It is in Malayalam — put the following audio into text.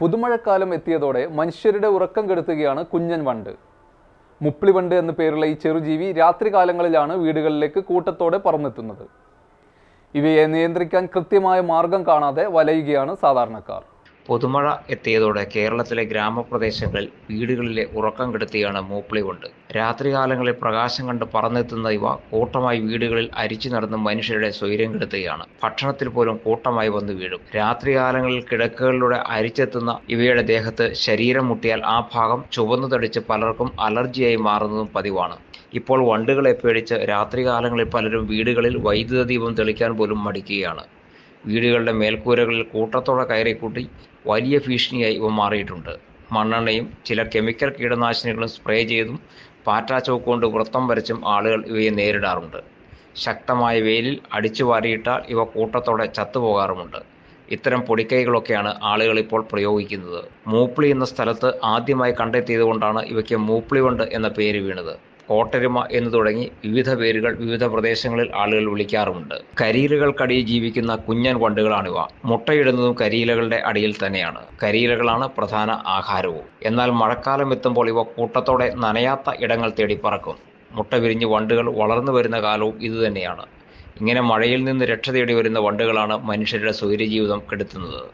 പുതുമഴക്കാലം എത്തിയതോടെ മനുഷ്യരുടെ ഉറക്കം കെടുത്തുകയാണ് കുഞ്ഞൻ വണ്ട്. മുപ്പിളിവണ്ട് എന്ന് പേരുള്ള ഈ ചെറുജീവി രാത്രികാലങ്ങളിലാണ് വീടുകളിലേക്ക് കൂട്ടത്തോടെ പറന്നെത്തുന്നത്. ഇവയെ നിയന്ത്രിക്കാൻ കൃത്യമായ മാർഗം കാണാതെ വലയുകയാണ് സാധാരണക്കാർ. പുതുമഴ എത്തിയതോടെ കേരളത്തിലെ ഗ്രാമപ്രദേശങ്ങളിൽ വീടുകളിലെ ഉറക്കം കെടുത്തിയാണ് മൂപ്പിളി കൊണ്ട് രാത്രികാലങ്ങളിൽ പ്രകാശം കണ്ട് പറന്നെത്തുന്ന ഇവ കൂട്ടമായി വീടുകളിൽ അരിച്ചു നടന്ന് മനുഷ്യരുടെ സ്വൈര്യം കെടുത്തുകയാണ്. ഭക്ഷണത്തിൽ പോലും കൂട്ടമായി വന്ന് വീഴും. രാത്രികാലങ്ങളിൽ കിടക്കുകളിലൂടെ അരിച്ചെത്തുന്ന ഇവയുടെ ദേഹത്ത് ശരീരം മുട്ടിയാൽ ആ ഭാഗം ചുവന്നു തടിച്ച് പലർക്കും അലർജിയായി മാറുന്നതും പതിവാണ്. ഇപ്പോൾ വണ്ടുകളെ പേടിച്ച് രാത്രികാലങ്ങളിൽ പലരും വീടുകളിൽ വൈദ്യുത ദീപം തെളിക്കാൻ പോലും മടിക്കുകയാണ്. വീടുകളുടെ മേൽക്കൂരകളിൽ കൂട്ടത്തോടെ കയറിക്കൂട്ടി വലിയ ഭീഷണിയായി ഇവ മാറിയിട്ടുണ്ട്. മണ്ണെണ്ണയും ചില കെമിക്കൽ കീടനാശിനികളും സ്പ്രേ ചെയ്തും പാറ്റാച്ചോക്ക് കൊണ്ട് വൃത്തം വരച്ചും ആളുകൾ ഇവയെ നേരിടാറുണ്ട്. ശക്തമായ വെയിലിൽ അടിച്ചു വാരിയിട്ടാൽ ഇവ കൂട്ടത്തോടെ ചത്തുപോകാറുമുണ്ട്. ഇത്തരം പൊടിക്കൈകളൊക്കെയാണ് ആളുകൾ ഇപ്പോൾ പ്രയോഗിക്കുന്നത്. മൂപ്പിളി എന്ന സ്ഥലത്ത് ആദ്യമായി കണ്ടെത്തിയതുകൊണ്ടാണ് ഇവയ്ക്ക് മൂപ്പിളി വണ്ട് എന്ന പേര് വീണത്. കോട്ടരുമ എന്ന് തുടങ്ങി വിവിധ പേരുകൾ വിവിധ പ്രദേശങ്ങളിൽ ആളുകൾ വിളിക്കാറുമുണ്ട്. കരിയിലകൾക്കടിയിൽ ജീവിക്കുന്ന കുഞ്ഞൻ വണ്ടുകളാണിവ. മുട്ടയിടുന്നതും കരിയിലകളുടെ അടിയിൽ തന്നെയാണ്. കരിയിലകളാണ് പ്രധാന ആഹാരവും. എന്നാൽ മഴക്കാലം എത്തുമ്പോൾ ഇവ കൂട്ടത്തോടെ നനയാത്ത ഇടങ്ങൾ തേടി പറക്കും. മുട്ട വിരിഞ്ഞ് വണ്ടുകൾ വളർന്നു വരുന്ന കാലവും ഇതുതന്നെയാണ് ഇങ്ങനെ മഴയിൽ നിന്ന് രക്ഷ തേടി വരുന്ന വണ്ടുകളാണ് മനുഷ്യരുടെ സൗര്യജീവിതം കെടുത്തുന്നത്.